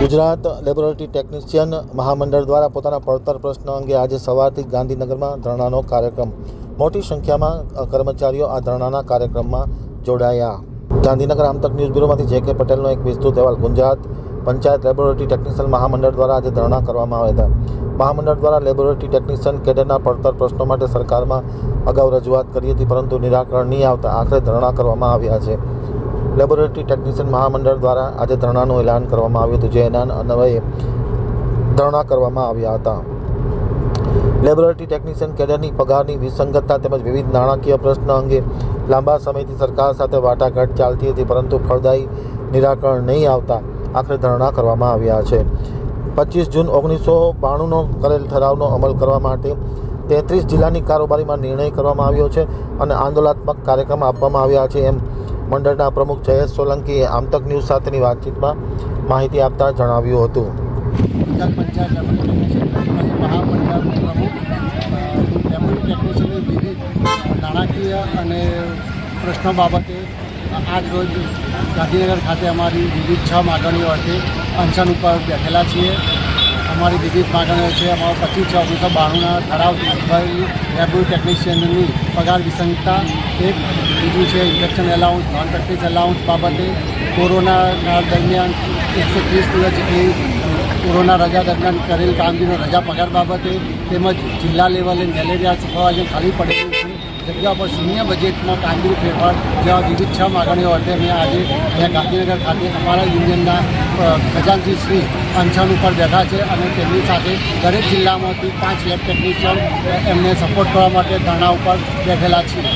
Gujarat laboratory technician મહામંડળ દ્વારા પોતાના પડતર પ્રશ્ન અંગે આજે સવારથી ગાંધીનગરમાં ધરણાનો કાર્યક્રમ. મોટી સંખ્યામાં કર્મચારીઓ આ ધરણાના કાર્યક્રમમાં જોડાયા. ગાંધીનગર આમતક ન્યૂઝ બ્યુરોમાંથી જે કે પટેલનો એક વિસ્તૃત અહેવાલ, ગુજરાત પંચાયત લેબોરેટરી ટેકનિશિયન મહામંડળ દ્વારા આજે ધરણા કરવામાં આવ્યા હતા. મહામંડળ દ્વારા લેબોરેટરી ટેકનિશિયન કેડરના પડતર પ્રશ્નો માટે સરકારમાં અગાઉ રજૂઆત કરી હતી, પરંતુ નિરાકરણ નહીં આવતા આખરે ધરણા કરવામાં આવ્યા છે. લેબોરેટરી ટેકનિશિયન મહામંડળ દ્વારા આજે ધરણાનું એલાન કરવામાં આવ્યું હતું, જે એલાન અન્વયે ધરણા કરવામાં આવ્યા હતા. લેબોરેટરી ટેકનિશિયન કેડરની પગારની વિસંગતતા તેમજ વિવિધ નાણાકીય પ્રશ્ન અંગે લાંબા સમયથી સરકાર સાથે વાટાઘાટ ચાલતી હતી, પરંતુ ફળદાયી નિરાકરણ નહીં આવતા આખરે ધરણા કરવામાં આવ્યા છે. પચીસ જૂન ઓગણીસો બાણુંનો કરેલ ઠરાવનો અમલ કરવા માટે તેત્રીસ જિલ્લાની કારોબારીમાં નિર્ણય કરવામાં આવ્યો છે અને આંદોલનાત્મક કાર્યક્રમ આપવામાં આવ્યા છે એમ મંડળના પ્રમુખ જયેશ સોલંકીએ આમતક ન્યૂઝ સાથેની વાતચીતમાં માહિતી આપતા જણાવ્યું હતું. નાણાકીય અને પ્રશ્નો બાબતે આજ ગાંધીનગર ખાતે અમારી વિવિધ છ માગણીઓ અર્થે અનશન ઉપર બેઠેલા છીએ. અમારી બીજી માગણીઓ છે, અમારો પચીસ છ ઓગણીસો બાણુંના અઠવાડિયે લેબોરેટરી ટેકનિશિયનની પગાર વિસંગતા એક બીજું છે injection allowance, non practice allowance બાબતે કોરોના દરમિયાન એકસો ત્રીસ દિવસ જેટલી કોરોના રજા દરમિયાન કરેલ કામગીરીનો રજા પગાર બાબતે તેમજ જિલ્લા લેવલે મેલેરિયા સુપરવાઇઝર ખાલી પડેલું છે. જગ્યા પર શૂન્ય બજેટમાં કામગીરી ફેરફાર જેવા વિવિધ છ માગણીઓ અર્થે મેં આજે અહીંયા ગાંધીનગર ખાતે અમારા યુનિયનના અ, ખજાનચી શ્રી અંશન ઉપર બેઠા છે અને તેમની સાથે દરેક જિલ્લામાંથી પાંચ લેબ ટેકનિશિયન એમને સપોર્ટ કરવા માટે ધરણા ઉપર બેઠેલા છીએ.